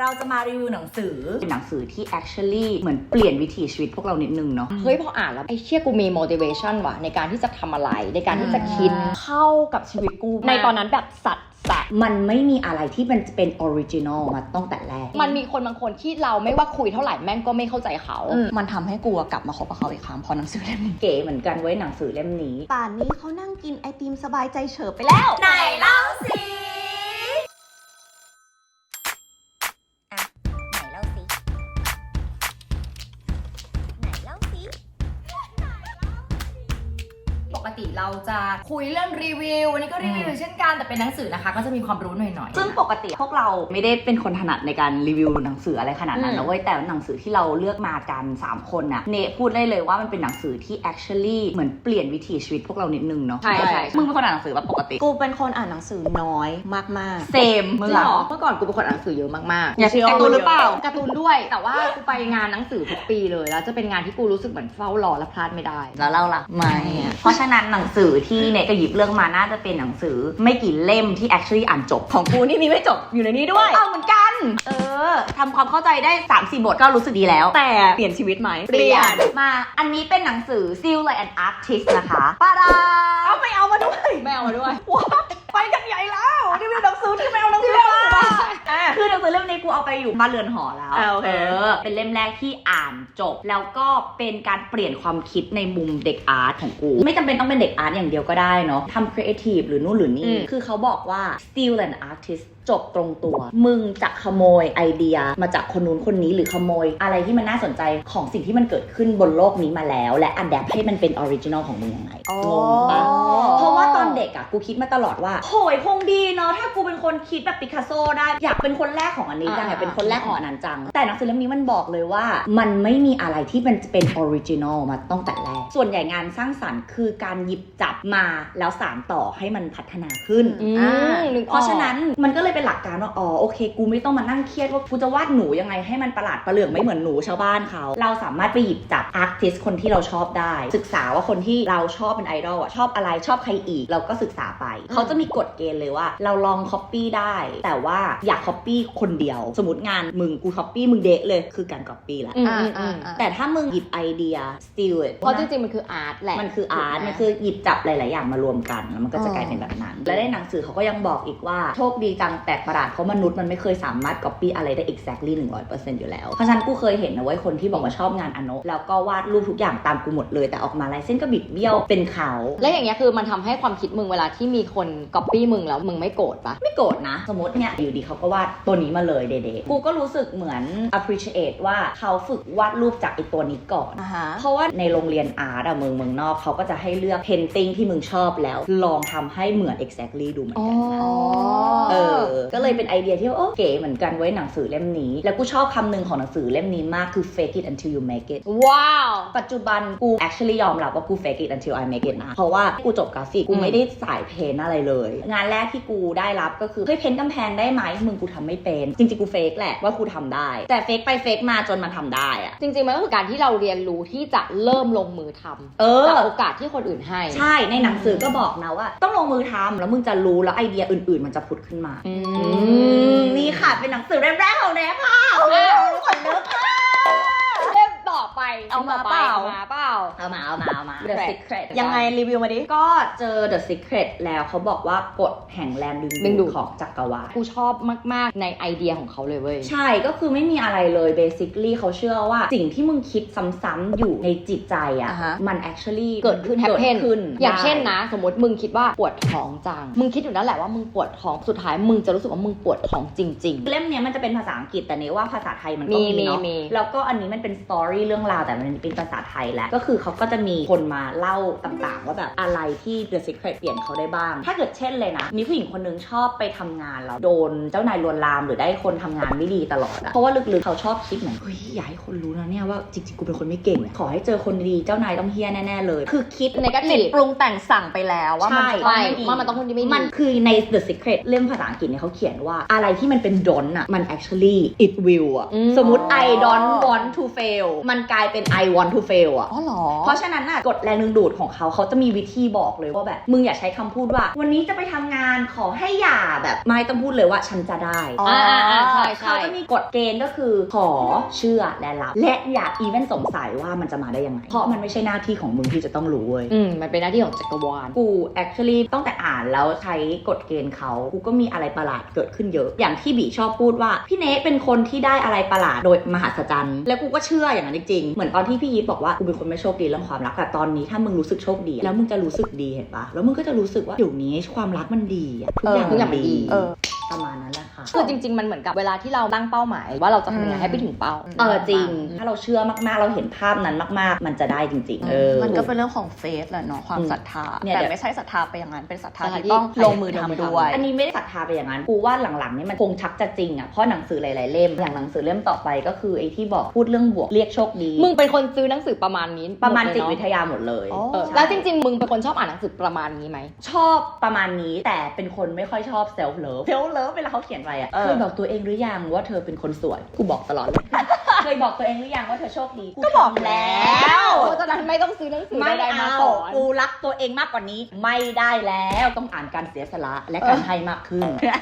เราจะมารีวิวหนังสือ เป็นหนังสือที่ actually เหมือนเปลี่ยนวิถีชีวิตพวกเรานิดนึงเนาะ เฮ้ยพออ่านแล้ว ไอ้เชี่ยกูมี motivation ว่ะ ในการที่จะทำอะไร ในการที่จะคิดอ่าเข้ากับชีวิตกู ในตอนนั้นแบบสัตว์สัตว์มันไม่มีอะไรที่มันจะเป็นออริจินอลมาตั้งแต่แรก มันมีคนบางคนที่เราไม่ว่าคุยเท่าไหร่แม่งก็ไม่เข้าใจเขา มันทำให้กูอะกลับมาคบกับเขาอีกครั้งเพราะหนังสือเล่มนี้เก๋เหมือนกันเว้ยหนังสือเล่มนี้ ป่านนี้เขานั่งกินไอติมสบายใจเฉิบไปแล้ว ไหนเล่าสิ ปกติเราจะคุยเรื่องรีวิววันนี้ก็รีวิวเช่นกันแต่เป็นหนังสือนะคะ ก็จะมีความรู้หน่อยๆซึ่งปกติพวกเราไม่ได้เป็นคนถนัดในการรีวิวหนังสืออะไรขนาดนั้นอืมนะเว้ยแต่หนังสือที่เราเลือกมากัน 3 คนน่ะเนพูดได้เลยว่ามันเป็นหนังสือที่ actually เหมือนเปลี่ยนวิถีชีวิตพวกเรานิดนึงเนาะใช่ใช่มึงเป็นคนอ่านหนังสือป่ะปกติกูเป็นคนอ่านหนังสือน้อยมากเซมมึมึงงเหรเหรออเมื่อก่อนกูเป็นคนอ่านหนังสือเยอะมากๆอยากการ์ตูนหรือเปล่าการ์ตูนด้วยแต่ว่ากูไปงานหนังสือทุกปีเลยแล้วจะเป็นงานที่กูรู้สึกเหมือนเฝ้ารอและพลาดไม่ได้ แล้วเล่าล่ะไม่อะเพราะฉะนั้นหนังสือที่เนก็หยิบเรื่องมาน่าจะเป็นหนังสือ ไม่กี่เล่มที่ actually อ่านจบของกูนี่มีไม่จบอยู่ในนี้ด้วยอ้าวเหมือนกัน เออทำความเข้าใจได้3 4บทก็รู้สึกดีแล้วๆแต่เปลี่ยนชีวิตไหมเปลี่ยนมาอันนี้เป็นหนังสือ Still Like an Artist นะคะปาดาเอาไม่เอามาด้วยไม่เอามาด้วยว้าไปกันใหญ่แล้วรีวิวหนังสือที่ไม่เอาหนังสือมาอะ คือหนังสือเล่มนี้กูเอาไปอยู่บ้านเรือนหอแล้วอ่าโอเค อเป็นเล่มแรกที่อ่านจบ แล้วก็เป็นการเปลี่ยนความคิดในมุมเด็กอาร์ตของกู ไม่จำเป็นต้องเป็นเด็กอาร์ตอย่างเดียวก็ได้เนาะทำครีเอทีฟหรือนู่นหรืออืนี่ ม คือเขาบอกว่า still an artist จบตรงตัว มึงจะขโมยไอเดียมาจากคนนู้นคนนี้หรือขโมย อะไรที่มันน่าสนใจของสิ่งที่มันเกิดขึ้นบนโลกนี้มาแล้ว และอัดแอปให้มันเป็นออริจินอลของมึงยังไงงงปะเพราะว่าตอนเด็กอะกูคิดมาตลอดว่าโหยคงดีเนาะถ้ากูเป็นคนคิดแบบปิกัสโซได้อยากเป็นคนแรกของอันนี้จังอ่าอยากเป็นคนแรกของอันนั้นจัง แต่หนังสือเล่มนี้มันบอกเลยว่า มันไม่มีอะไรที่มันจะเป็นออริจินอลมาตั้งแต่แรกส่วนใหญ่งานสร้างสรรค์คือการหยิบจับมาแล้วสานต่อให้มันพัฒนาขึ้นอืมอ่านึกออก เพราะฉะนั้นมันก็เลยเป็นหลักการว่าอ๋อโอเค กูไม่ต้องมานั่งเครียดว่ากูจะวาดหนูยังไงให้มันประหลาดประเหลืองไม่เหมือนหนูชาวบ้านเขา เราสามารถไปหยิบจับอาร์ติสคนที่เราชอบได้ ศึกษาว่าคนที่เราชอบเป็นไอดอลอะชอบอะไรชอบใครอีก เราก็ศึกษาไป เขาจะมีกฎเกณฑ์เลยว่า เราลองคัปปี้ได้ แต่ว่าอยากคัปปี้คนเดียว สมมติงานมึงกูคัปปี้มึงเดะเลยคือการคัปปี้แหละอืมอืมอืมแต่ถ้ามึงหยิบไอเดีย steal it เพราะจริงๆมันคืออาร์ตแหละมันคืออาร์ตมันคือหยิบจับหลาย ๆ อย่างมารวมกันแล้วมันก็จะกลายเป็นแบบนั้น และในหนังสือเขาก็ยังบอกอีกว่าโชคดีจังแปลกประหลาดเพราะมนุษย์มันไม่เคยสามารถ copy อะไรได้ exactly 100%อยู่แล้ว เพราะฉะนั้นกูเคยเห็นนะเว้ยคนที่บอกว่าชอบงานอโนแล้วก็วาดรูปทุกอย่างตามกูหมดเลยแต่ออกมาลายเส้นก็บิดเบี้ยวเป็นเขา และอย่างเงี้ยคือมันทำให้ความคิดมึงเวลาที่มีคนก๊อปปี้มึงแล้วมึงไม่โกรธปะไม่โกรธนะ สมมติเนี่ยอยู่ดีเขาก็วาดตัวนี้มาเลยเด็กๆกูก็รู้สึกเหมือน appreciate ว่าเขาฝึกวาดรูปจากไอตัวนี้ก่อนอ่าฮะเพราะว่าในโรงเรียนอาร์ตอะเมืองเมืองนอกเขาก็จะให้เลือกเพนติ n งที่มึงชอบแล้ว ลองทำให้เหมือน exactly ดูเหมือนกันนะเออก็เลยเป็นไอเดียที่ว่าโอ้เก๋เหมือนกันไว้ยหนังสือเล่มนี้ แล้วกูชอบคำหนึ่งของหนังสือเล่มนี้มากคือ fake it until you make it ว้าว ปัจจุบันกู actually ยอมรับว่ากู fake it until I make it นะ เพราะว่ากูจบกราฟิกกูอืมไม่ได้สายเพนอะไรเลย งานแรกที่กูได้รับก็คือเฮ้ยเพ้นกำแพงได้ไหมมึงกูทำไม่เป็น จริงๆกูเฟกแหละว่ากูทำได้ แต่เฟกไปเฟกมาจนมันทำได้อะจริงๆมันก็คือการที่เราเรียนรู้ที่จะเริ่มลงมือทำเออจากโอกาสที่คนอื่นให้ ใช่ในหนังสือก็บอกนะว่า ต้องลงมือทำแล้วมึงจะรู้แล้วไอเดียอื่น ๆ มันจะผุดขึ้นมาอือืมมนี่ค่ะเป็นหนังสือเล่มแรกของแนค่ะเอ้ยขนลุกค่ะเล่มต่อไป เอามาล่ต่ไปเปล่า เอามาเปล่า เอามา เอามา เอามา The Secret ยังไงรีวิวมาดิ ก็เจอ The Secret แล้วเขาบอกว่ากฎแห่งแรงดึงดึงดูดูดดของจักรวาล กูชอบมาก ๆ ในไอเดียของเขาเลยเว้ย ใช่ ก็คือไม่มีอะไรเลย basically เขาเชื่อว่าสิ่งที่มึงคิดซ้ำๆอยู่ในจิตใจอะอ่าฮะมัน actually เกิดขึ้นแฮปเกิดเพนขึ้น อย่างได้เช่นนะ สมมติมึงคิดว่าปวดท้องจัง มึงคิดอยู่นั่นแหละว่ามึงปวดท้อง สุดท้ายมึงจะรู้สึกว่ามึงปวดท้องจริงเล่มเนี้ยมันจะเป็นภาษาอังกฤษแต่เนี้ว่าภาษาไทยมันก็มีมีเนาะมีมีแล้วก็อันนี้มันเป็นสตอรี่เรื่องราวแต่มันเป็นภาษาไทยแหละก็คือเขาก็จะมีคนมาเล่าต่างๆ ว่าแบบอะไรที่ The Secret เปลี่ยนเขาได้บ้าง ถ้าเกิดเช่นเลยนะ มีผู้หญิงคนนึงชอบไปทำงานแล้วโดนเจ้านายลวนลามหรือได้คนทำงานไม่ดีตลอดอะเพราะว่าลึกๆเขาชอบคิดเหมือนเฮ้ยอยากให้คนรู้นะเนี่ยว่าจริงๆกูเป็นคนไม่เก่งอะขอให้เจอคนดีเจ้านายต้องเฮี้ยแน่ๆเลย คือคิดๆในกจิจิตตปรุงแต่งสั่งไปแล้วว่ามันใช่จะต้องไม่ดีว่ามันต้องคนที่ไม่ดีมันคือใน The Secret เล่มภาษาอังกฤษเนี่ยเขาเขียนว่าอะไรที่มันเป็น don't อะมัน actually it will อะอืมสมมติ I don't want to fail มันกลายเป็น I want to fail อะอ๋อเหรอ เพราะฉะนั้นน่ะกฎแรงดึงดูดของเขาเขาจะมีวิธีบอกเลยว่าแบบมึงอย่าใช้คำพูดว่า วันนี้จะไปทำงานขอให้อย่าแบบไม่ต้องพูดเลยว่าฉันจะได้อ๋ออ่าอ่าใช่ใช่ เขาจะมีกฎเกณฑ์ก็คือขอเชื่อและรับ และอย่าอีเวนสงสัยว่ามันจะมาได้ยังไง เพราะมันไม่ใช่หน้าที่ของมึงที่จะต้องรู้เว้ย อืม มันเป็นหน้าที่ของจักรวาล กู actually ตั้งแต่อ่านแล้วใช้กฎเกณฑ์เขา กูก็มีอะไรประหลาดเกิดขึ้นเยอะ อย่างที่บีชอบพูดว่า พี่เนทเป็นคนที่ได้อะไรประหลาดโดยมหัศจรรย์ แล้วกูก็เชื่ออย่างนั้นจริงๆ เหมือนตอนที่พี่ยิปบอกว่ากูเป็นคนไม่โชคดีเรื่องความรักแต่ตอนนี้ถ้ามึงรู้สึกโชคดี แล้วมึงจะรู้สึกดีเห็นปะแล้วมึงก็จะรู้สึกว่าอยู่นี้ความรักมันดีอะทุกอย่างออทุกอย่างมันดีเออ ประมาณนั้นแหละค่ะคือจริง ๆ มันเหมือนกับเวลาที่เราตั้งเป้าหมาย ว่าเราจะทำยังไงให้ไปถึงเป้าเออจริง ถ้าเราเชื่อมากๆเราเห็นภาพนั้นมาก ๆ มันจะได้จริง ๆ เออ มันก็เป็นเรื่องของเฟสแหละเนาะความอืมศรัทธาเนี่ยแต่เดี๋ยว ไม่ใช่ศรัทธาไปอย่างนั้นเป็นศรัทธาศรัทธาที่ต้องที่ลงมือทำด้วย อันนี้ไม่ได้ศรัทธาไปอย่างนั้นกูว่าหลังๆนี่มันคงชักจะจริงอะเพราะหนังสือหลายๆเล่มอย่างหนังสือเล่มต่อไปก็คือไอ้ที่บอกพูดเรื่องบวกเรียกโชคดีมึงเป็นคนซื้อหนังสือประมาณนี้ประมาณหดจิตเลยวิเนทอะยาหมดเลยอ๋อ เออใช่ แล้วจริง ๆ มึงเป็นคนชอบอ่านหนังสือประมาณนี้ไหม ชอบประมาณนี้แต่เป็นคนไม่ค่อยชอบเซลฟ์เลิฟเซลฟ์เลิฟเวลาเขาเขียนไปอะเออเคยบอกตัวเองหรือยังว่าเธอเป็นคนสวยกูบอกตลอดเลยเคยบอกตัวเองหรือยังว่าเธอโชคดีก็บอกแล้วเพราะฉะนั้นไม่ต้องซื้อหนังสือไม่ใดๆมาเอาสอนกูรักตัวเองมากกว่านี้ ไม่ได้แล้วต้องอ่านการเสียสละและการให้มากขึ้นแต่เรื่อ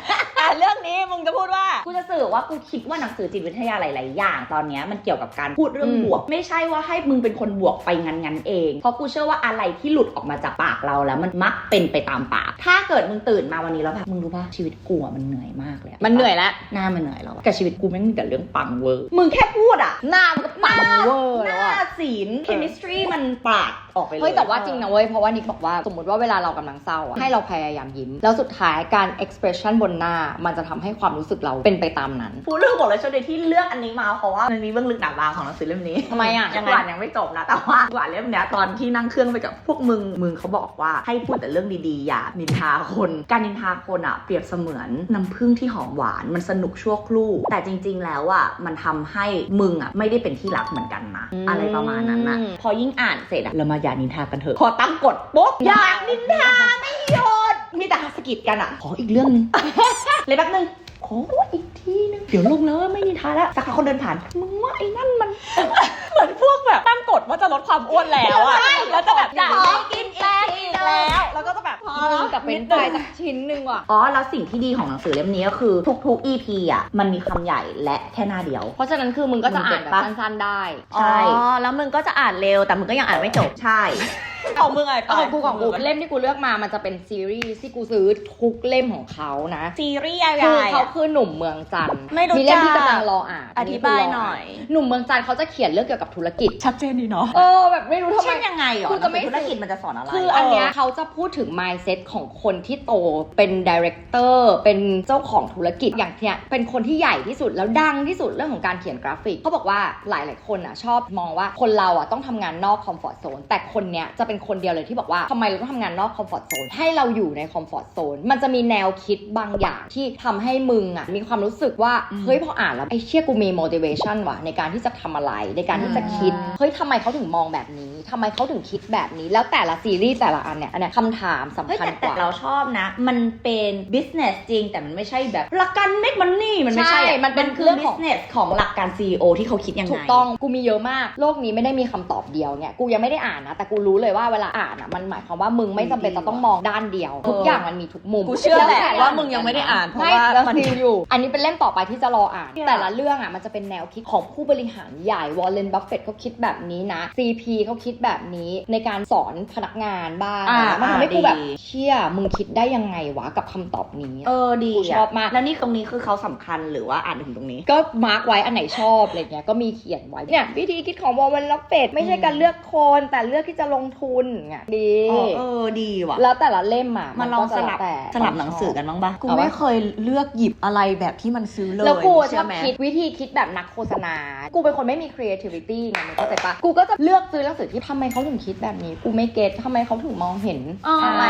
งนี้มึงจะพูดว่ากูจะสื่อว่ากูคิดว่าหนังสือจิตวิทยาหลาย ๆ อย่างตอนเนี้ยมันเกี่ยวกับการพูดเรื่องอืมบวก ไม่ใช่ว่าให้มึงเป็นคนบวกไปงั้นๆเอง เพราะกูเชื่อว่าอะไรที่หลุดออกมาจากปากเราแล้วมันมักเป็นไปตามปาก ถ้าเกิดมึงตื่นมาวันนี้แล้วแบบมึงรู้ป่ะชีวิตกูอะมันเหนื่อยมากเลยอะมันเหนื่อยแล้วหน้ามันเหนื่อยแล้วอะแต่ชีวิตกูแม่งมีแต่เรื่องปังเวอร์มึงแค่พูดอะหน้ามันก็ปังเวอร์หแล้วน้าอะศีล chemistry มันปาดออกไปเลยเฮ้ยแต่ว่าจริงนะเว้ยเพราะว่านิกบอกว่าสมมติว่าเวลาเรากำลังเศร้าอะให้เราพยายามยิ้มแล้วสุดท้ายการ expression บนหน้ามันจะทำให้ความรู้สึกเราเป็นไปตามนั้น พูดเรื่องบอกเลยช่วงเดยวที่เลือกอันนี้มาเพราะว่ามันมีเบื้องลึกหนาบางของหนังสือเล่มนี้ทำไมอะยังอ่านยังไม่จบนะแต่ว่าอ่านเล่มเนี้ยตอนที่นั่งเครื่องไปกับพวกมึงมึงเขาบอกว่าให้พูดแต่เรื่องดีๆอย่านินทาคน การนินทาคนอะเปรียบเสมือนน้ำผึ้งที่หอมหวานมันสนุกชั่วครู่ แต่จริง ๆ แล้วอะมันทำให้มึงอะไม่ได้เป็นที่รักเหมือนกันนะอืมอะไรประมาณนั้นอะพอยิ่งอ่านเสร็จอะเรามาอย่านินทากันเถอะพอตั้งกฎปุ๊บอยากนินทาไม่หยุดมีแต่สะกิดกันอะขออีกเรื่องนึงเลยแป๊บนึง ขออีกทีนึง เดี๋ยวลงแล้วไม่นินทาแล้วสักพักคนเดินผ่าน มึงว่าไอ้นั่นมัน เหมือนพวกแบบตั้งกฎว่าจะลดความอ้วนแล้วอะแล้วจะแบบอยากได้กินแป้งอีกแล้ว แล้วก็จะแบบพอแล้วกับเป็นไฟสักชิ้นหนึ่งว่ะ อ๋อ แล้วสิ่งที่ดีของหนังสือเล่มนี้ก็คือทุกๆ EP อะ มันมีคำใหญ่และแค่หน้าเดียว เพราะฉะนั้นคือมึงก็จะอ่านแบบมึงเก็ตปะสั้นๆได้ใช่ อ๋อ แล้วมึงก็จะอ่านเร็ว แต่มึงก็ยังอ่านไม่จบ ใช่ ของมึงไงเอาของกูของกูเล่มที่กูเลือกมามันจะเป็นซีรีส์ที่กูซื้อทุกเล่มของเขานะซีรีส์อะไรคืออะเขาคือหนุ่มเมืองจันทร์ไม่รู้มีเล่มที่จักกำลังรออ่านอธิบายหน่อย หนุ่มเมืองจันทร์เขาจะเขียนเรื่องเกี่ยวกับธุรกิจ ชัดเจนดีเนาะเออแบบไม่รู้ทำไมเช่นยังไงหรอกูจะไม่หนังสือธุรกิจมันจะสอนอะไรคืออันเนี้ยเขาจะพูดถึง mindset ของคนที่โตเป็นดีเรคเตอร์เป็นเจ้าของธุรกิจอย่างเนี้ยเป็นคนที่ใหญ่ที่สุดแล้วดังที่สุดเรื่องของการเขียนกราฟิกเขาบอกว่าหลาย ๆ คนอะชอบมองว่าคนเราอะต้องทำงานนอกคอมฟอร์ทโซนแต่คนเนี้ยจะเป็นคนเดียวเลยที่บอกว่าทำไมเราต้องทำงานนอกคอมฟอร์ทโซนให้เราอยู่ในคอมฟอร์ทโซนมันจะมีแนวคิดบางอย่างที่ทำให้มึงอะมีความรู้สึกว่าอืมเฮ้ยพออ่านแล้วไอ้เชี่ยกูมี motivation ว่ะในการที่จะทำอะไรในการที่จะคิดอืมเฮ้ยทำไมเขาถึงมองแบบนี้ทำไมเขาถึงคิดแบบนี้ แล้วแต่ละซีรีส์แต่ละอันเนี่ยอันเนี้ยคำถามสำเฮ้ยคัญแต่กแต่ว่า เราชอบนะ มันเป็น business จริง แต่มันไม่ใช่แบบหลักการ make money มันไม่ใช่ใช่อะมันเป็นคือเรื่องของ business ของหลักการ CEO ที่เขาคิดยังไง ถูกต้อง กูมีเยอะมาก โลกนี้ไม่ได้มีคำตอบเดียวเนี่ย กูยังไม่ได้อ่านนะ แต่กูรู้เลยว่าเวลาอ่านอะ มันหมายความว่ามึงไม่จำเป็นจะต้องมองด้านเดียว ทุกอย่างมันมีทุกมุม กูเชื่อแหละต่ว่ามึงยังไม่ได้อ่านเพราะไม่ว่าแล้วมันซีลอยู่ อันนี้เป็นเล่มต่อไปที่จะรออ่านเนี่ยแต่ละเรื่องอะมันจะเป็นแนวคิดของผู้บริหารใหญ่ วอลเลน บัฟเฟตเขาคิดแบบนี้นะ CP เขาคิดแบบนี้ในการสอนพนักงานบ้างอ่ามันทำให้กูแบบดีเชี่ยมึงคิดได้ยังไงวะกับคำตอบนี้เออดีกูชอบมากแล้วนี่ตรงนี้คือเขาสำคัญหรือว่าอ่านถึงตรงนี้ ก็มาร์กไว้อันไหนชอบอะไรเงี้ยก็มีเขียนไว้เนี่ยวิธีคิดของวอลเลนบัฟเฟตไม่ใช่การเลือกคนแต่เลือกที่จะลงทุนไงดีอ๋อเออดีว่ะแล้วแต่ละเล่มอะมาลองก็สจะลับแต่สลับหนังสือกันบ้างปะกูไม่เคยเลือกหยิบอะไรแบบที่มันซื้อเลยแล้วกูชเชื่อบไหมคิดวิธีคิดแบบนักโฆษณา กูเป็นคนไม่มี creativity ไงมึงเข้าใจปะกูก็จะเลือกซื้อหนังสือที่ทำไมเขาถึงคิดแบบนี้ กูไม่เก็ตทำไมเขาถึงมองเห็นอ๋อออะไร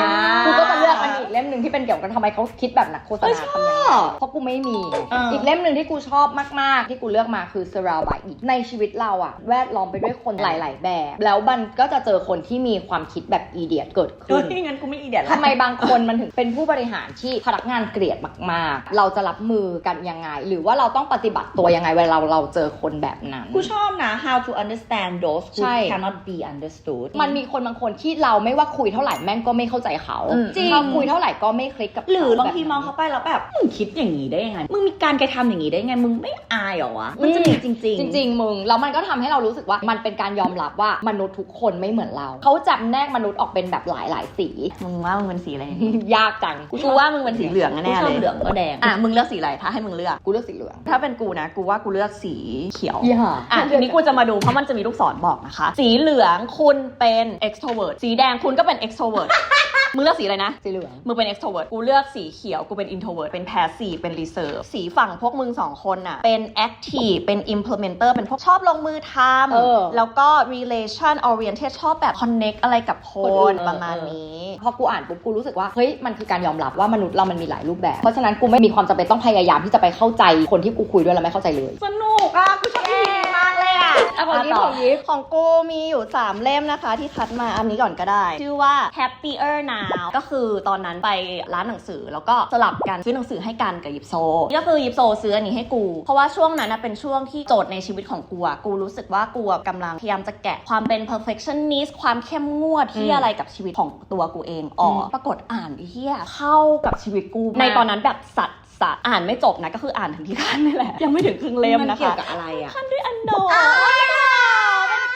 กูก็จะเลือกอันนี้อีกเล่มหนึ่งที่เป็นเกี่ยวกับทำไมเขาคิดแบบนักโฆษเอ้ยณาชทำยังไงอบเพราะกูไม่มีเอออีอีกเล่มหนึ่งที่กูชอบมาก ๆ ที่กูเลือกมาคือ surround by it ในชีวิตเราอะแวดล้อมไปด้วยคนหลาย ๆ แบบ แล้วมันก็จะเจอคนที่มีความคิดแบบอีเดียตเกิดเฮ้ขึ้นยงั้นกูไม่อีเดียดละทำไมบางคนมันถึงเป็นผู้บริหารที่พนักงานเกลียดมาก ๆ เราจะรับมือกันยังไง หรือว่าเราต้องปฏิบัติตัวยังไงเวลาเราเราเจอคนแบบนั้นกูชอบนะ how to understand those who ใช่ cannot be understood มันมีคนบางคนที่เราไม่ว่าคุยเท่าไหร่แม่งก็ไม่เข้าใจเขาอืมจริงเขาคุยเท่าไหร่ก็ไม่คลิกกับเขหรือบางทีแบบมองนั้นเขาไปแล้วแบบมึงคิดอย่างนี้ได้ยังไงมึงมีการกระทำอย่างนี้ได้ยังไงมึงไม่อายเหรอวะมันจะมีจริงๆจริงๆมึงแล้วมันก็ทำให้เรารู้สึกว่ามันเป็นการยอมรับว่ามนุษย์ทุกคนไม่เหมือนเราเขาจำแนกมนุษย์ออกเป็นแบบหลายหลายๆสีมึงว่ามึงเป็นสีอะไรยากจังกูว่ามึงเป็นสีเหลืองกูแน่ชเลอบยเหลืองก็แดงอะมึงเลือกสีอะไรถ้าให้มึงเลือกกูเลือกสีเหลืองถ้าเป็นกูนะกูว่ากูเลือกสีเขียวอย่าอะทีนี้กูจะมาดูเพราะมันจะมีลูกศรบอกนะคะ สีเหลืองคุณเป็น extrovert สีแดงคุณก็เป็น extrovert มึงเลือกสีอะไรนะ สีเหลือง มึงเป็น extrovert กูเลือกสีเขียว กูเป็น introvert เป็น passive เป็น reserve สีฝั่งพวกมึงสองคนน่ะ เป็น active เป็น implementer เป็นพวกชอบลงมือทเออำ แล้วก็ relation oriented ชอบแบบ connect อะไรกับคคนอื่นนประมาณเออนี้ พอกูอ่านปุ๊บกูรู้สึกว่าเฮ้ยมันคือการยอมรับว่ามนุษย์เรามันมีหลายรูปแบบ เพราะฉะนั้นกูไม่มีความจำเป็นต้องพยายามที่จะไปเข้าใจคนที่กูคุยด้วยแล้วไม่เข้าใจเลย สนุกอะกูชอบที่นี่มาก เลยอะอะของยิปต่ของยิปของกูมีอยู่ 3 เล่มนะคะ ที่คัดมาอันนี้ก่อนก็ได้ ชื่อว่า happier now ก็คือตอนนั้นไปร้านหนังสือแล้วก็สลับกันซื้อหนังสือให้กันกับยิปโซก็คือยิปโซซื้ออันนี้ให้กู เพราะว่าช่วงนั้นนะเป็นช่วงที่โจทย์ในชีวิตของกูอะกูรู้สึกว่ากูอะกำลังพยายามจะแกะความเป็น perfectionist ความเข้มงวดที่อืมอะไรกับชีวิตของตัวกูเองออกอืมปรากฏอ่านไอ้เหี้ยเข้ากับชีวิตกู ในตอนนั้นแบบสัตว์ สัตว์อ่านไม่จบนะก็คืออ่านถึงที่ขั้นนี่แหละ ยังไม่ถึงครึ่งเล่มมันนะคะเกี่ยวกับอะไรอะขั้นด้วยอันโดเป็น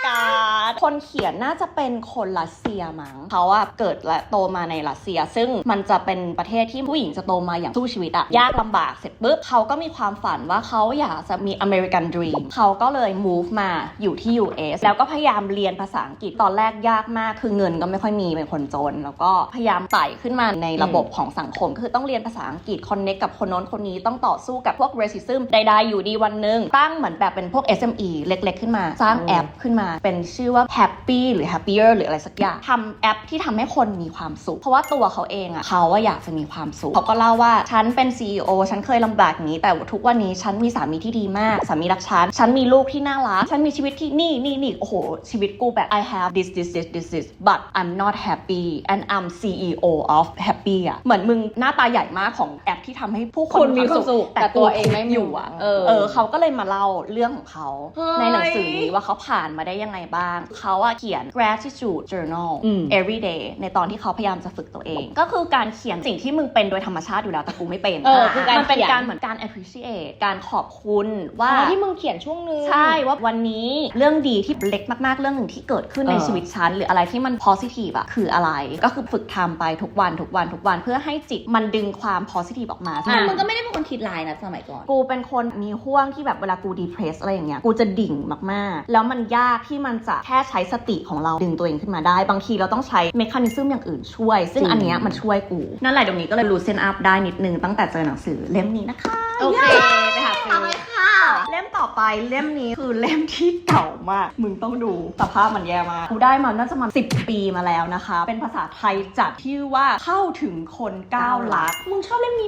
การ์ดคนเขียนน่าจะเป็นคนรัสเซียมั้งเขาอะเกิดและโตมาในรัสเซีย ซึ่งมันจะเป็นประเทศที่ผู้หญิงจะโตมาอย่างสู้ชีวิตอะยากลำบากเสร็จปุ๊บเขาก็มีความฝันว่าเขาอยากจะมี American Dream เขาก็เลย move มาอยู่ที่ US แล้วก็พยายามเรียนภาษาอังกฤษตอนแรกยากมาก คือเงินก็ไม่ค่อยมีเป็นคนจน แล้วก็พยายามไต่ขึ้นมาในระบบของสังคมก็คือต้องเรียนภาษาอังกฤษ connect กับคนโน้นคนนี้ต้องต่อสู้กับพวก racism ใดๆอยู่ดีวันหนึ่งตั้งเหมือนแบบเป็นพวก SME เล็ก ๆ ขึ้นมา สร้างแอปขึ้นมาเป็นชื่อว่า Happy หรือ Happier หรืออะไรสักอย่างทำแอปที่ทำให้คนมีความสุข เพราะว่าตัวเขาเองอะเขาว่าอยากจะมีความสุขเขาก็เล่าว่าฉันเป็น CEO ฉันเคยลำบากอย่างนี้ แต่ทุกวันนี้ฉันมีสามีที่ดีมากสามีรักฉันฉันมีลูกที่น่ารักฉันมีชีวิตที่นี่นี่นี่โอ้โห ชีวิตกูแบบ I have this this this this this but I'm not happy and I'm CEO of happy อะเหมือนมึงหน้าตาใหญ่มากของแอปที่ทำให้ผู้คนคุณมีความสุขแต่ตัวเองไม่มีอยู่อะเออเออเขาก็เลยมาเล่าเรื่องของเขาเฮ้ยในหนังสือนี้ว่าเขาผ่านมาได้ยังไงบ้าง เขาอะเขียน gratitude journal อืม every day ในตอนที่เขาพยายามจะฝึกตัวเอง ก็คือการเขียนสิ่งที่มึงเป็นโดยธรรมชาติอยู่แล้วแต่กูไม่เป็นเออคือการมันเป็นเขียนการเหมือนการ appreciate การขอบคุณว่าอ๋อที่มึงเขียนช่วงนึงใช่ว่าวันนี้เรื่องดีที่เล็กมากๆ เรื่องหนึ่งที่เกิดขึ้นในเออชีวิตฉันหรืออะไรที่มัน positive อะคืออะไร ก็คือฝึกทำไปทุกวันทุกวันทุกวันเพื่อให้จิตมันดึงความ positive ออกมาอะมึงก็ไม่ได้เป็นคนคิดลายนะสมัยก่อน กูเป็นคนมีห่วงที่แบบเวลากูดีเพรสอะไรอย่างเงี้ย กูจะดิ่งมากๆ แล้วมันยากที่มันจะแค่ใช้สติของเราดึงตัวเองขึ้นมาได้ บางทีเราต้องใช้เมคานิซึมอย่างอื่นช่วย ซึ่งจริงอันเนี้ยมันช่วยกู นั่นแหละเดี๋ยวนี้ก็เลยรู้เซนอัพได้นิดนึงตั้งแต่เจอหนังสือเล่มนี้นะคะโอเคไปหาซื้อเล่มต่อไปเล่มนี้คือเล่มที่เก่ามาก มึงต้องดูสภาพมันแย่มากกูได้มาน่าจะมา 10 ปีมาแล้วนะคะ เป็นภาษาไทยจัดที่ว่าเข้าถึงคนก้าวลักมึงชอบเล่มนี้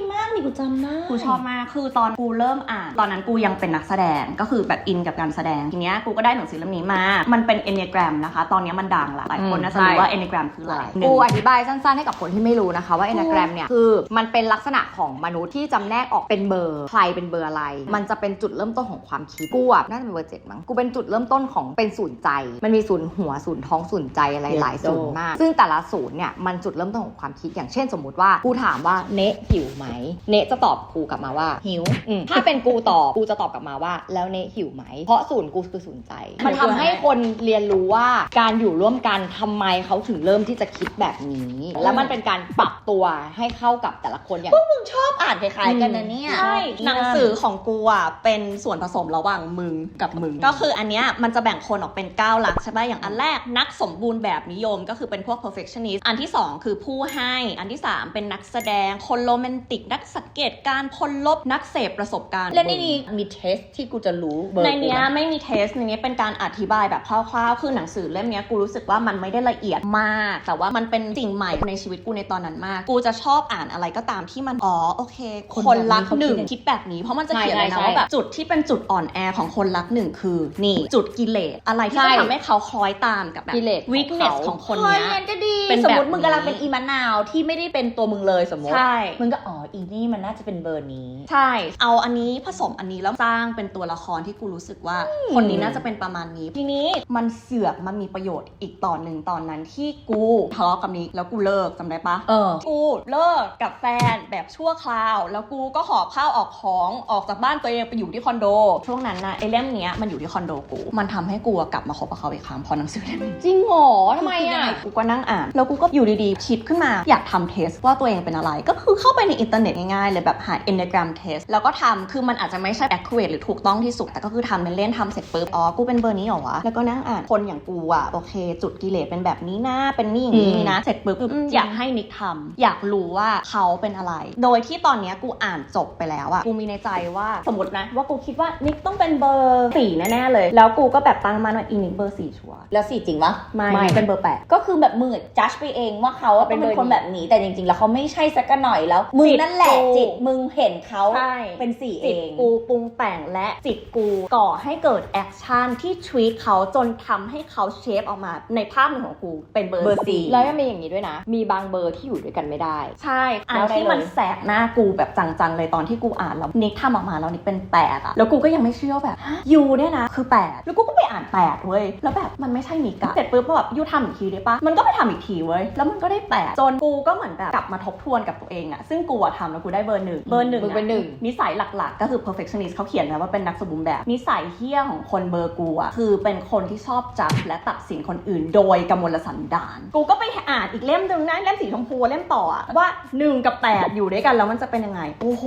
มากนี่กู จำได้กูชอบมาก คือตอนกูเริ่มอ่าน ตอนนั้นกูยังเป็นนักแสดง ก็คือแบบอินกับการแสดง ทีเนี้ยกูก็ได้หนังสือเล่มนี้มา มันเป็น Enneagram นะคะ ตอนเนี้ยมันดังละหลายคนน่าจะรู้ว่า Enneagram คืออะไรหนึ่กูงอธิบายสั้นๆให้กับคนที่ไม่รู้นะคะ ว่า Enneagram เนี่ยคือมันเป็นลักษณะของมนุษย์ที่จำแนกออกเป็นเบอร์ ใครเป็นเบอร์อะไร มันจะเป็นจุดเริ่มต้นของความคิด กูอะน่าจะเป็นเบอร์เจ็ดมั้ง กูเป็นจุดเริ่มต้นของเป็นศูนย์ใจ มันมีศูนย์หัวศูนย์ท้องศูนย์ใจอะไรหลายศูนย์มาก ซึ่งแต่ละศูนย์เนี่ยมันจุดเริ่มต้นของความคิด อย่างเช่น สมมุติว่ากูถามว่าเนะหิวไหมเนะจะตอบกูกลับมาว่าหิวอืมถ้าเป็นกูตอบกูจะตอบกลับมาว่า แล้วเนหิวไหม เพราะศูนย์กูคือศูนย์ใจ มันทำให้คนเรียนรู้ว่าการอยู่ร่วมกันทำไมเขาถึงเริ่มที่จะคิดแบบนี้ แล้วมันเป็นการปรับตัวให้เข้ากับแต่ละคนอย่างมึงชอบอ่านคล้ายๆกันนะเนี่ยใช่หนังสือของกูอะเป็นส่วนผสมระหว่างมึงกับมึง ก็คืออันเนี้ยมันจะแบ่งคนออกเป็น9หลักใช่ไหมอย่างอันแรกนักสมบูรณ์แบบนิยมก็คือเป็นพวก perfectionist อันที่ 2 คือผู้ให้ อันที่ 3 เป็นนักแสดง คนโรแมนติกนักสังเกตการณ์คนลบนักเสพประสบการณ์และในนี้มีเทสที่กูจะรู้เบอร์ในกูเนี้ยไหมไม่มีเทสในนี้เป็นการอธิบายแบบคร่าวๆ คือหนังสือเล่มเนี้ยกูรู้สึกว่ามันไม่ได้ละเอียดมาก แต่ว่ามันเป็นสิ่งใหม่ในชีวิตกูในตอนนั้นมาก กูจะชอบอ่านอะไรก็ตามที่มันอ๋อโอเค คนคนรักแบบนี้เขาหนึ่งคิดคิดแบบนี้เพราะมันจะใช่เขียนเลยใช่นะใช่ว่าแบบจุดที่เป็นจุดอ่อนอนแอของคนรักหนึ่งคือนี่จุดกิเลสอะไรที่ใช่จะทำให้เขาคล้อยตามกับแบบกิเลสของ weakness เขาของคนเฮ้ยเนี้ยงั้นก็ดีเป็นสมแบบมติมึงกำลังนี้เป็นอีมะนาวที่ไม่ได้เป็นตัวมึงเลยสมมติใช่มึงก็อ๋ออีนี่มันน่าจะเป็นเบอร์นี้ ใช่ เอาอันนี้ผสมอันนี้แล้วสร้างเป็นตัวละครที่กูรู้สึกว่า คนนี้น่าจะเป็นประมาณนี้ ทีนี้มันเสือกมันมีประโยชน์อีกตอนหนึ่งตอนนั้นที่กูทะเลาะกับนิกแล้วกูเลิกจำได้ปะเออ กูเลิกกับแฟนแบบชั่วคราว แล้วกูก็หอบข้าวออกของออกจากบ้านตัวเองไปอยู่ที่คอนโด ช่วงนั้นนะไอ้เล่มเนี้ยมันอยู่ที่คอนโดกู มันทำให้กูอะกลับมาคบกับเขาอีกครั้งเพราะหนังสือเล่มนี้จริงเหรอทำไมคืยัอะงงกูก็นั่งอ่าน แล้วกูก็อยู่ดีๆคิดขึ้นมาอยากทำเทสว่าตัวเองเป็นอะไร ก็คือเข้าไปในอินเทอร์เน็ตง่ายๆเลยแบบหา enneagram test แล้วก็ทำคือมันอาจจะไม่ใช่ accurate หรือถูกต้องที่สุด แต่ก็คือทำเล่นๆทำเสร็จปุ๊บอ๋อกูเป็นเบอร์นี้เหรอวะแล้วก็นั่งอ่านคนอย่างกูอะโอเค จุดกิเลสเป็นแบบนี้นะเป็นนี่อย่างนี้นะ เสร็จปุ๊บอืมอยากให้นิกทำอยากรู้ว่าเขาเป็นอะไร โดยที่ตอนเนี้ยกูอ่านจบไปแล้วอะกูมีในใจว่าสมมตินะ ว่ากูคิดว่านิกต้องเป็นเบอร์สี่แน่ๆเลย แล้วกูก็แบบตั้งมันว่าอีนิกเบอร์สี่ชัวร์แล้วสี่จริงปะไม่ไม่นิกเป็นเบอร์แปดก็คือแบบมึงจัดไปเองว่าเขาอะเป็เป็นนเบอร์คนแบบนี้แต่จริงๆ แล้วเขาไม่ใช่สักหน่อยแล้วมึงจิตนั่นแหละกูจิตมึงเห็นเขาใช่เป็นสี่เอจิตงกูปรุงแต่งและจิตกูก่อให้เกิดแอคชั่นที่ทวีตเขาจนทำให้เขาเชฟออกมาในภาพหนึ่งของกูเป็นเบอร์เบอร์สี่แล้วยังมีอย่างนี้ด้วยนะ มีบางเบอร์ที่อยู่ด้วยกันไม่ได้ ใช่อันแล้วได้ที่มันเลยแสบหน้ากูแบบจังๆเลยตอนที่กูอ่านแล้วนิกทำออกมาแล้วนิกเป็นแปดอะแล้วกูก็ยังไม่เชื่อแบบฮะยูเนี่ยนะคือแปดแล้วกูก็ไปอ่านแปดเว้ยแล้วแบบมันไม่ใช่นิกอะเสร็จปุ๊บก็แบบยูทำอีกทีได้ปะมันก็ไปทำอีกทีเว้ยแล้วมันก็ได้แปดจนกูก็เหมือนแบบกลับมาทบทวนกับตัวเองอะซึ่งกูอะทำแล้วกูได้เบอร์หนึ่งเบอร์หนึ่งมึงอะเป็นหนึ่งนิสัยหลักๆ ก็คือ perfectionist เขาเขียนนะว่าเป็นนักสมบูรณ์แบบ นิสัยเฮี้ยของคนเบอร์กูอะคือเป็นคนที่ชอบจับและตัดสินคนอื่น โดยกำมลสันดาน กูก็ไปอ่านอีกเล่มหนึ่งนะเล่มสีชมพูเล่มต่ออะว่า 1 กับ 8 อยู่ด้วยกันแล้วมันจะเป็นยังไง โอ้โห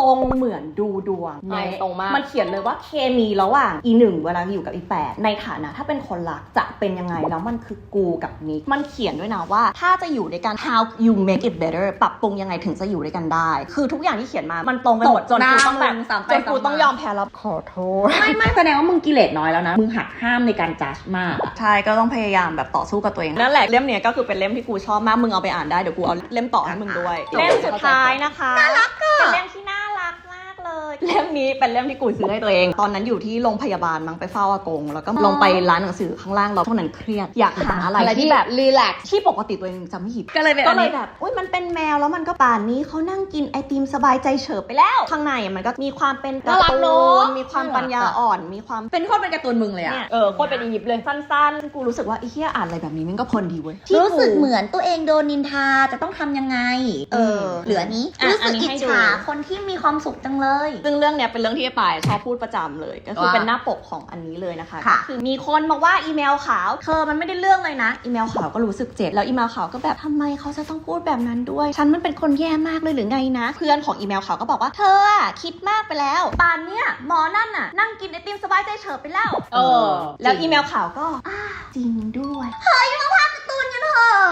ตรงเหมือนดูดวงไม่ตรงมากมันเขียนเลยว่าเคมีระหว่างอีหนึ่งเวลาอยู่กับอีแปดในฐานะถ้าเป็นคนรักจะเป็นยังไงแล้วมันคือกูกับนิกมันเขียนด้วยนะว่า ถ้าจะอยู่ด้วยกัน how you make it better ปรับปรุงยังไงถึงจะอยู่ด้วยกันได้คือทุกอย่างที่เขียนมา มันตรงไปหมดจนกูต้องแบบตกหน้ามึงซ้ำไปจนกูซ้ำมาต้องยอมแพ้แล้วขอโทษ ไม่ไม่แสดงว่ามึงกิเลสน้อยแล้วนะ มึงหักห้ามในการจัดมากอะใช่ก็ต้องพยายามแบบต่อสู้กับตัวเองนั่นแหละเล่มเนี้ยก็คือเป็นเล่มที่กูชอบมากมึงเอาไปอ่านได้เดี๋ยวกูเอาเล่มต่อให้มึงด้วยอะเล่มสุดท้ายนะคะน่ารักเป็นเล่มที่น่ารักมาก เลยเล่มนี้เป็นเล่มที่กูซื้อให้ตัวเอง ตอนนั้นอยู่ที่โรงพยาบาลมั้งไปเฝ้าอากง แล้วก็ลงไปร้านหนังสือข้างล่างเราช่วงนั้นเครียดอยากหาอะไรอะไรที่ที่แบแบบ บรีแลกซ์ ที่ปกติตัวเองจะไม่หยิบก็เลยเป็นก็อันเลยนี้แบบอุ้ยมันเป็นแมวแล้วมันก็ป่านนี้เขานั่งกินไอติมสบายใจเฉิบไปแล้ว ข้างในอะมันก็มีความเป็นน่ารักเนอะมีความปัญญาอ่อนมีความ เป็นโคตรเป็นการ์ตูนมึงเลยอะเนี่ย เออโคตรเป็นอียิปต์เลย สั้นๆ กูรู้สึกว่าไอ้เหี้ยอ่านอะไรแบบนี้มันก็เพลินดีเว้ยรู้สึกเหมือนตัวเองโดนนินทาจะต้องทำยังไง เออ เหลือนี้ อะรู้อัสึนกนี้อิให้จดู ฉาคนที่มีความสุขจังเลยซึ่งเรื่องเนี้ยเป็นเรื่องที่ไอ้ปายชอบพูดประจำเลย ก็คือว่าเป็นหน้าปกของอันนี้เลยนะคะค่ะก็คือมีคนมาว่าอีเมลขาวเธอมันไม่ได้เรื่องเลยนะ อีเมลขาวก็รู้สึกเจ็บแล้วอีเมลขาวก็แบบทำไมเขาจะต้องพูดแบบนั้นด้วย ฉันมันเป็นคนแย่มากเลยหรือไงนะ เพื่อนของอีเมลขาวก็บอกว่าเธออะคิดมากไปแล้วป่านเนี้ยหมอนั่นน่ะนั่งกินไอติมสบายใจเฉิบไปแล้วเออแล้วอีเมลขาวก็อ่าจริงด้วยเฮ้ยมาพาการ์ตูนกันเถอะ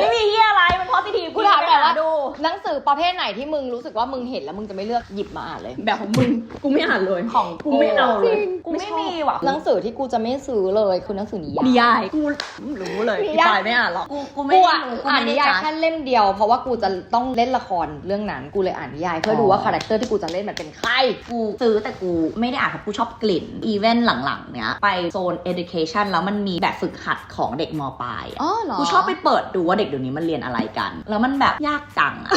ไม่มีเฮียอะไร มันพอสิทีฟกูถามแบบว่าดู หนังสือประเภทไหนที่มึงรู้สึกว่ามึงเห็นแล้วมึงจะไม่เลือกหยิบมาอ่านเลย แบบของมึง กูไม่อ่านเลย ของกูไม่เอาเลย กูไม่ไม่ชอบมีว่ะหนังสือที่กูจะไม่ซื้อเลยคือหนังสือนิยายนิยาย กูรู้เลยนิพี่ยายปายไม่อ่านหรอก กูกูไม่กูได้อะรู้กูอ่านไม่นิได้ยายจัดแค่เล่มเดียว เพราะว่ากูจะต้องเล่นละครเรื่องนั้น กูเลยอ่านนิยาย เพื่อดูว่าคาแรคเตอร์ที่กูจะเล่นมันเป็นใคร กูซื้อแต่กูไม่ได้อ่านเพราะกูชอบกลิ่น อีเวนต์หลังๆ เนี้ยไปโซน education แล้วมันมีแบบฝึกหัดของเด็กมปลายอะอ๋อเหรอ กูชอบไปเปิดดูว่าเด็กเดี๋ยวนี้มันเรียนอะไรกัน แล้วมันแบบยากจังอะ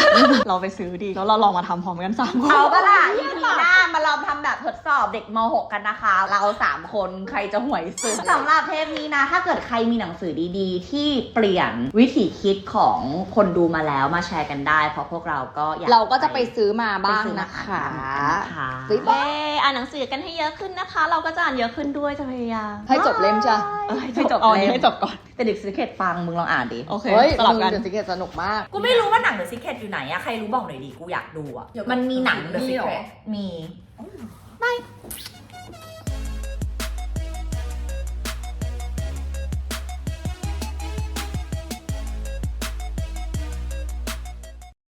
เราไปซื้อดีแล้วเราลองมาทำพร้อมกันสามคนเอาปะล่ะ EP หน้ามาลองทำแบบทดสอบเด็กม .6 กันนะคะ เราสามคนใครจะห่วยสุด สำหรับเทปนี้นะ ถ้าเกิดใครมีหนังสือดีๆ ที่เปลี่ยนวิถีคิดของคนดูมาแล้วมาแชร์กันได้ เพราะพวกเราก็อยากเราก็จะไปซื้อมาไปบ้างซื้อมานะอ่าคะนกันนะคะซื้อเย้อ่านหนังสือกันให้เยอะขึ้นนะคะ เราก็จะอ่านเยอะขึ้นด้วยจะพยายามให้จบเล่มใช่เออให้จบเอาอันนี้ให้จบก่อนแต่เด็กซื้อเขตฟังมึงลองอ่านดิ โอเคเฮ้ยสลับกัน เดอะซิกเก็ตสนุกมาก กูไม่รู้ว่าหนัง The Secret อยู่ไหนอะใครรู้บอกหน่อยดิ กูอยากดูอะมันมีหนัง The Secret มี